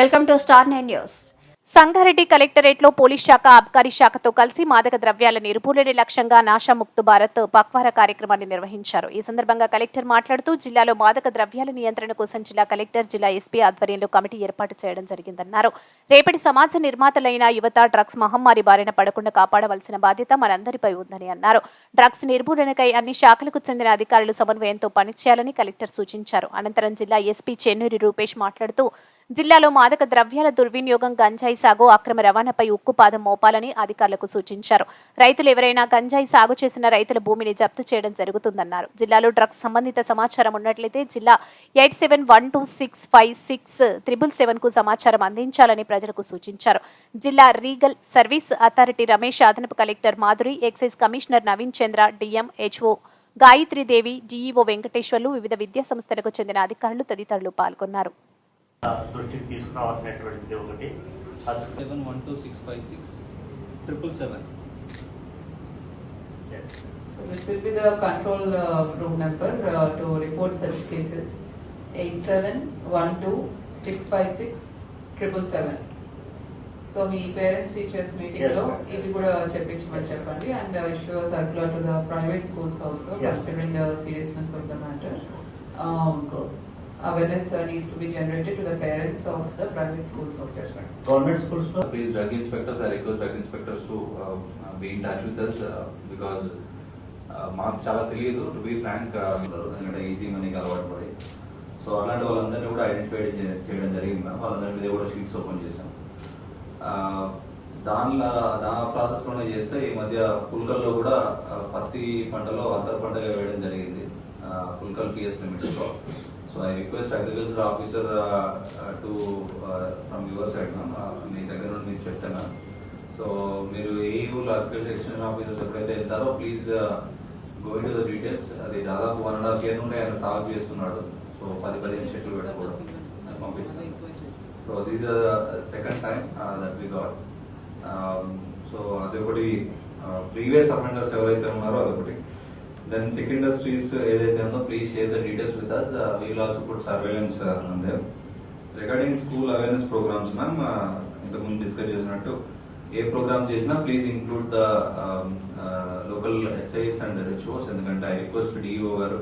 Welcome to star nine news. Sangareddy కలెక్టరేట్లో police శాఖ అబ్కారీ శాఖతో కలిసి మాదక ద్రవ్యాల నిర్మూలనే లక్ష్యంగా నాశాముక్తు భారత్ పక్వార కార్యక్రమాన్ని నిర్వహించారు. ఈ సందర్భంగా కలెక్టర్ మాట్లాడుతూ జిల్లాలో మాదక ద్రవ్యాల నియంత్రణ కోసం జిల్లా కలెక్టర్ జిల్లా ఎస్పీ ఆధ్వర్యంలో కమిటీ ఏర్పాటు చేయడం జరిగిందన్నారు. రేపటి సమాజ నిర్మాతలైన యువత డ్రగ్స్ మహమ్మారి బారిన పడకుండా కాపాడవలసిన బాధ్యత మనందరిపై ఉందని అన్నారు. డ్రగ్స్ నిర్మూలనకై అన్ని శాఖలకు చెందిన అధికారులు సమన్వయంతో పనిచేయాలని కలెక్టర్ సూచించారు. అనంతరం జిల్లా ఎస్పీ చెన్నూరి రూపేష్ మాట్లాడుతూ జిల్లాలో మాదక ద్రవ్యాల దుర్వినియోగం గంజాయి సాగు అక్రమ రవాణాపై ఉక్కుపాదం మోపాలని అధికారులకు సూచించారు. రైతులు ఎవరైనా గంజాయి సాగు చేసిన రైతుల భూమిని జప్తు చేయడం జరుగుతుందన్నారు. జిల్లాలో డ్రగ్స్ సంబంధిత సమాచారం ఉన్నట్లయితే జిల్లా eight seven one two six five six triple సెవెన్కు సమాచారం అందించాలని ప్రజలకు సూచించారు. జిల్లా రీగల్ సర్వీస్ అథారిటీ రమేష్ అదనపు collector Madhuri excise commissioner Naveen Chandra D M H O Gayatri Devi D E O Venkateswarlu వివిధ విద్యా సంస్థలకు చెందిన అధికారులు తదితరులు పాల్గొన్నారు. దృష్టికి తీసుకురావాల్సినటువంటిది ఒకటి seven one two six five six triple seven So This will be the control uh, room number uh, to report such cases. Eight seven one two six five six triple seven. So me parents teachers మీటింగ్లో. ఇది కూడా చెప్పించమని చెప్పండి and issue circular to the private schools also. Considering the seriousness of the matter awareness needs to be generated to the parents of the private schools also government స్కూల్స్లో Please drug inspectors, I request drug inspectors to uh, uh, be in touch with us uh, because uh, మాకు చాలా తెలియదు to be frank ఎందుకంటే easy మనీకి అలవాటు పడి. So అలాంటి వాళ్ళందరినీ కూడా ఐడెంటిఫై చేయడం జరిగింది మ్యామ్ వాళ్ళందరి మీద కూడా షీట్స్ ఓపెన్ చేసాం Uh, దానిలో దా ప్రాసెస్లోనే చేస్తే ఈ మధ్య పుల్కల్లో కూడా uh, పత్తి పంటలో అంతర పంటగా వేయడం జరిగింది. uh, పుల్కల్ పిఎస్ లిమిట్స్లో so I request agriculture officer to from your side మీ దగ్గర నుండి మీకు చెప్తాను సో మీరు ఏ ఊళ్ళో అగ్రికల్చర్ ఎక్స్టెన్షన్ ఆఫీసర్స్ ఎప్పుడైతే వెళ్తారో please go to the details అది దాదాపు వన్ అండ్ హాఫ్ ఇయర్ నుండి ఆయన సాల్వ్ చేస్తున్నాడు. సో పది పదిహేను చెట్లు పెట్టుకోవడం. అది పంపిస్తాను. So this second time that we got so అదొకటి ప్రీవియస్ అఫెండర్స్ ఎవరైతే ఉన్నారో అదొకటి దెన్ సెకండ్ ఇండస్ట్రీస్ ఏదైతే ఉందో please share the details with us we'll also put surveillance అందే regarding school awareness programs ma'am ఇంతకుముందు డిస్కస్ చేసినట్టు ఏ ప్రోగ్రామ్ చేసినా please include the local SIs and HOs ఎందుకంటే I request DO garu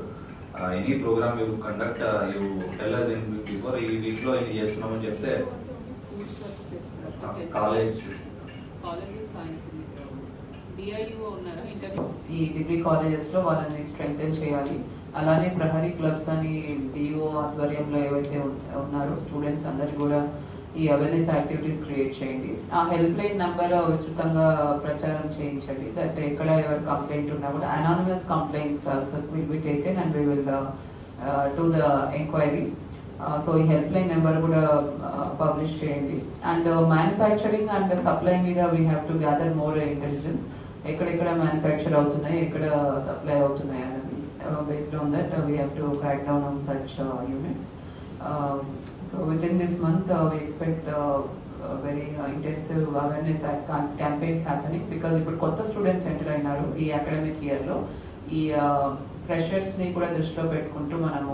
any program you conduct you tell us in before ఈ వీక్లో ఇది చేస్తున్నామని చెప్తే కాలేజ్ కాలేజెస్ ఆయనకు ఇంటర్వ్యూ? ఈ డిగ్రీ కాలేజెస్లో వాళ్ళని స్ట్రెంగ్తన్ చేయాలి. అలానే ప్రహరీ క్లబ్స్ అని డిఓ ఆధ్వర్యంలో ఏవైతే ఉన్నారో స్టూడెంట్స్ అందరు కూడా ఈ అవేర్నెస్ యాక్టివిటీస్ క్రియేట్ చేయండి. ఆ హెల్ప్ లైన్ నంబర్ విస్తృతంగా ప్రచారం చేయించండి. దట్ ఎక్కడ ఎవరు కంప్లైంట్ ఉన్నా కూడా anonymous complaints will be taken and we will to the enquiry so ఈ హెల్ప్ లైన్ నెంబర్ కూడా uh, పబ్లిష్ చేయండి. అండ్ మ్యానుఫ్యాక్చరింగ్ అండ్ సప్లై మీద we have to gather more intelligence ఎక్కడెక్కడ మ్యానుఫ్యాక్చర్ అవుతున్నాయి ఎక్కడ సప్లై అవుతున్నాయి అనేది based on that we have to crack down on such units so with in this month we expect very intensive awareness campaigns happening because ఇప్పుడు కొత్త students enter అయినారు ఈ academic ఇయర్లో ఈ uh, ఫ్రెషర్స్ని కూడా దృష్టిలో పెట్టుకుంటూ మనము